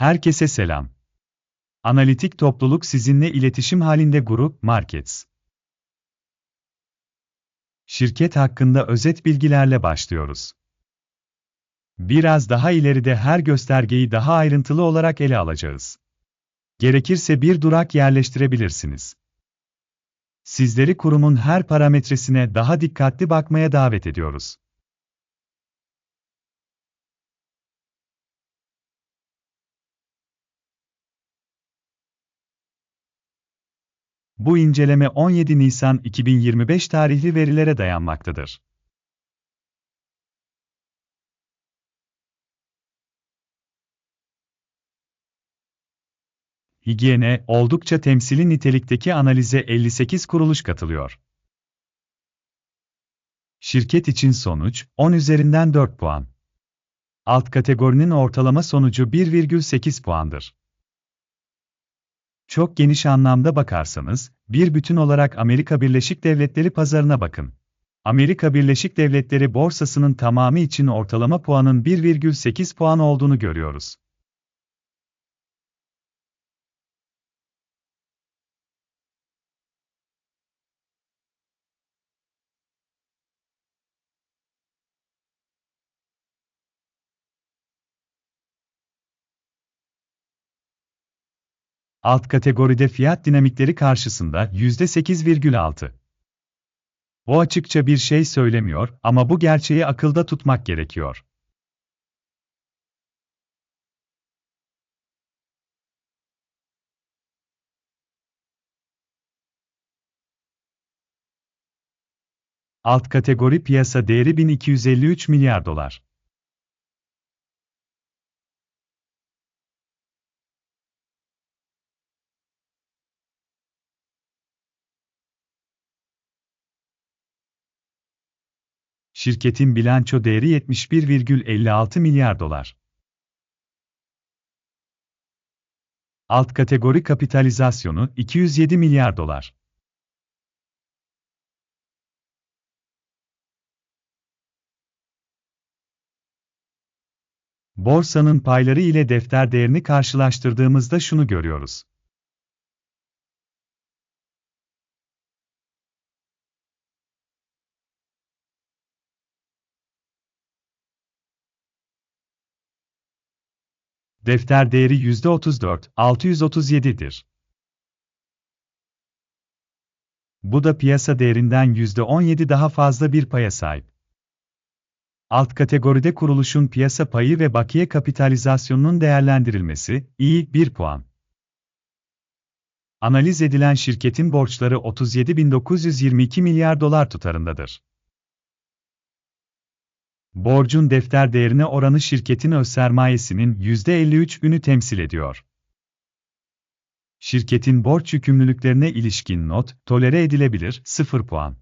Herkese selam. Analitik topluluk sizinle iletişim halinde Grup Markets. Şirket hakkında özet bilgilerle başlıyoruz. Biraz daha ileride her göstergeyi daha ayrıntılı olarak ele alacağız. Gerekirse bir durak yerleştirebilirsiniz. Sizleri kurumun her parametresine daha dikkatli bakmaya davet ediyoruz. Bu inceleme 17 Nisan 2025 tarihli verilere dayanmaktadır. Higiyene, oldukça temsili nitelikteki analize 58 kuruluş katılıyor. Şirket için sonuç, 10 üzerinden 4 puan. Alt kategorinin ortalama sonucu 1,8 puandır. Çok geniş anlamda bakarsanız, bir bütün olarak Amerika Birleşik Devletleri pazarına bakın. Amerika Birleşik Devletleri borsasının tamamı için ortalama puanın 1,8 puan olduğunu görüyoruz. Alt kategoride fiyat dinamikleri karşısında %8,6. O açıkça bir şey söylemiyor ama bu gerçeği akılda tutmak gerekiyor. Alt kategori piyasa değeri 1253 milyar dolar. Şirketin bilanço değeri 71,56 milyar dolar. Alt kategori kapitalizasyonu 207 milyar dolar. Borsanın payları ile defter değerini karşılaştırdığımızda şunu görüyoruz. Defter değeri %34, 637'dir. Bu da piyasa değerinden %17 daha fazla bir paya sahip. Alt kategoride kuruluşun piyasa payı ve bakiye kapitalizasyonunun değerlendirilmesi, iyi, 1 puan. Analiz edilen şirketin borçları 37.922 milyar dolar tutarındadır. Borcun defter değerine oranı şirketin öz sermayesinin %53'ünü temsil ediyor. Şirketin borç yükümlülüklerine ilişkin not, tolere edilebilir, 0 puan.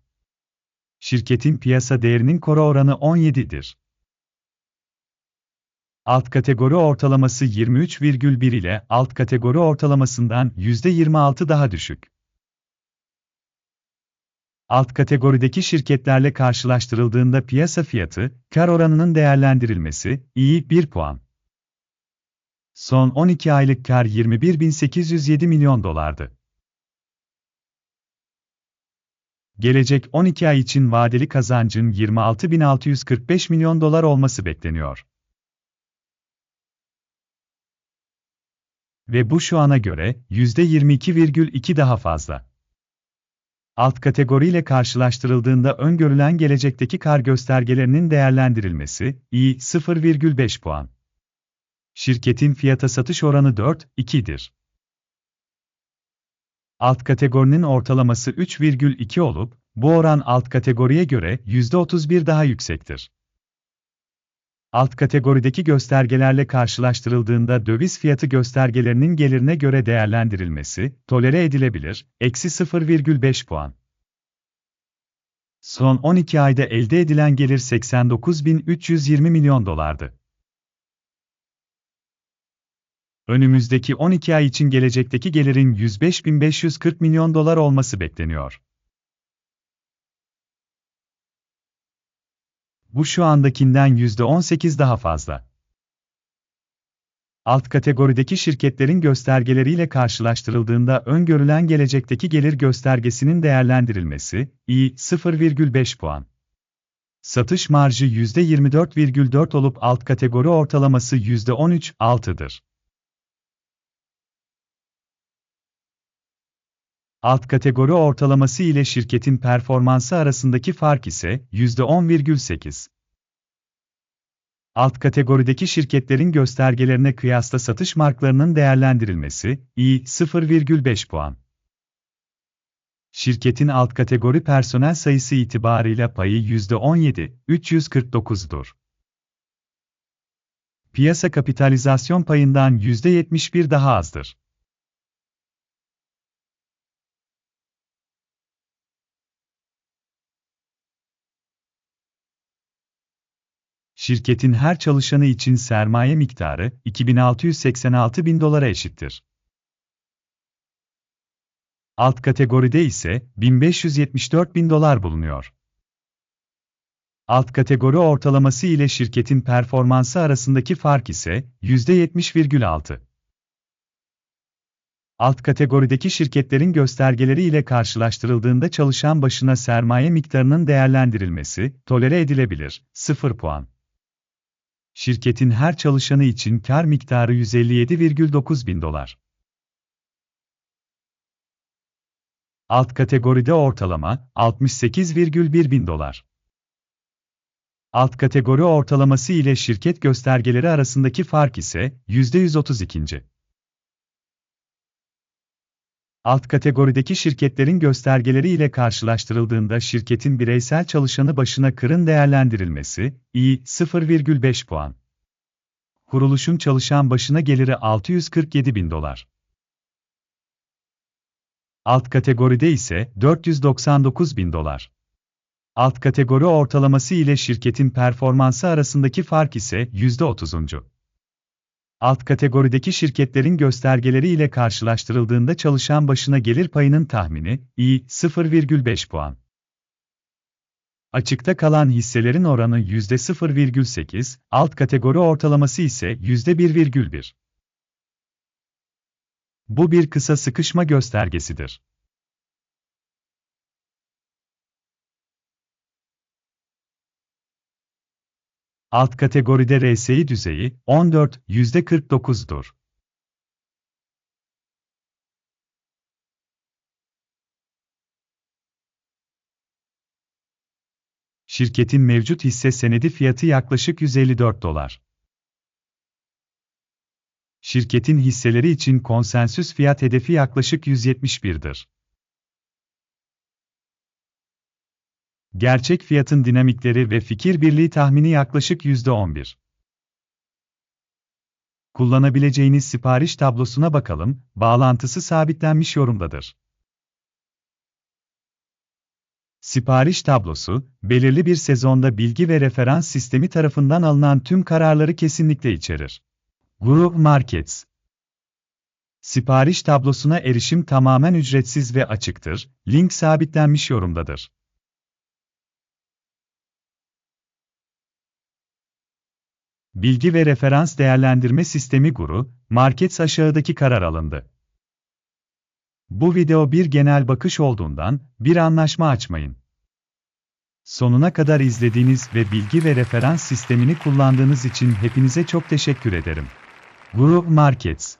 Şirketin piyasa değerinin koro oranı 17'dir. Alt kategori ortalaması 23,1 ile alt kategori ortalamasından %26 daha düşük. Alt kategorideki şirketlerle karşılaştırıldığında piyasa fiyatı, kar oranının değerlendirilmesi, iyi 1 puan. Son 12 aylık kar 21.807 milyon dolardı. Gelecek 12 ay için vadeli kazancın 26.645 milyon dolar olması bekleniyor. Ve bu şu ana göre %22,2 daha fazla. Alt kategoriyle karşılaştırıldığında öngörülen gelecekteki kar göstergelerinin değerlendirilmesi, iyi 0,5 puan. Şirketin fiyata satış oranı 4,2'dir. Alt kategorinin ortalaması 3,2 olup, bu oran alt kategoriye göre %31 daha yüksektir. Alt kategorideki göstergelerle karşılaştırıldığında döviz fiyatı göstergelerinin gelirine göre değerlendirilmesi, tolere edilebilir, eksi 0,5 puan. Son 12 ayda elde edilen gelir 89.320 milyon dolardı. Önümüzdeki 12 ay için gelecekteki gelirin 105.540 milyon dolar olması bekleniyor. Bu şu andakinden %18 daha fazla. Alt kategorideki şirketlerin göstergeleriyle karşılaştırıldığında öngörülen gelecekteki gelir göstergesinin değerlendirilmesi, i 0,5 puan. Satış marjı %24,4 olup alt kategori ortalaması %13,6'dır. Alt kategori ortalaması ile şirketin performansı arasındaki fark ise %10,8. Alt kategorideki şirketlerin göstergelerine kıyasla satış marklarının değerlendirilmesi, i 0,5 puan. Şirketin alt kategori personel sayısı itibarıyla payı %17, 349'dur. Piyasa kapitalizasyon payından %71 daha azdır. Şirketin her çalışanı için sermaye miktarı 2686 bin dolara eşittir. Alt kategoride ise 1574 bin dolar bulunuyor. Alt kategori ortalaması ile şirketin performansı arasındaki fark ise %70,6. Alt kategorideki şirketlerin göstergeleri ile karşılaştırıldığında çalışan başına sermaye miktarının değerlendirilmesi tolere edilebilir. 0 puan. Şirketin her çalışanı için kar miktarı 157,9 bin dolar. Alt kategoride ortalama 68,1 bin dolar. Alt kategori ortalaması ile şirket göstergeleri arasındaki fark ise %132. Alt kategorideki şirketlerin göstergeleri ile karşılaştırıldığında şirketin bireysel çalışanı başına kırın değerlendirilmesi, i 0,5 puan. Kuruluşun çalışan başına geliri 647 bin dolar. Alt kategoride ise 499 bin dolar. Alt kategori ortalaması ile şirketin performansı arasındaki fark ise %30. Alt kategorideki şirketlerin göstergeleri ile karşılaştırıldığında çalışan başına gelir payının tahmini, i 0,5 puan. Açıkta kalan hisselerin oranı %0,8, alt kategori ortalaması ise %1,1. Bu bir kısa sıkışma göstergesidir. Alt kategoride RSI düzeyi 14, %49'dur. Şirketin mevcut hisse senedi fiyatı yaklaşık 154 dolar. Şirketin hisseleri için konsensüs fiyat hedefi yaklaşık 171'dir. Gerçek fiyatın dinamikleri ve fikir birliği tahmini yaklaşık %11. Kullanabileceğiniz sipariş tablosuna bakalım, bağlantısı sabitlenmiş yorumdadır. Sipariş tablosu, belirli bir sezonda bilgi ve referans sistemi tarafından alınan tüm kararları kesinlikle içerir. Guru Markets Sipariş tablosuna erişim tamamen ücretsiz ve açıktır, link sabitlenmiş yorumdadır. Bilgi ve referans değerlendirme sistemi Guru, Markets aşağıdaki karar alındı. Bu video bir genel bakış olduğundan, bir anlaşma açmayın. Sonuna kadar izlediğiniz ve bilgi ve referans sistemini kullandığınız için hepinize çok teşekkür ederim. Guru Markets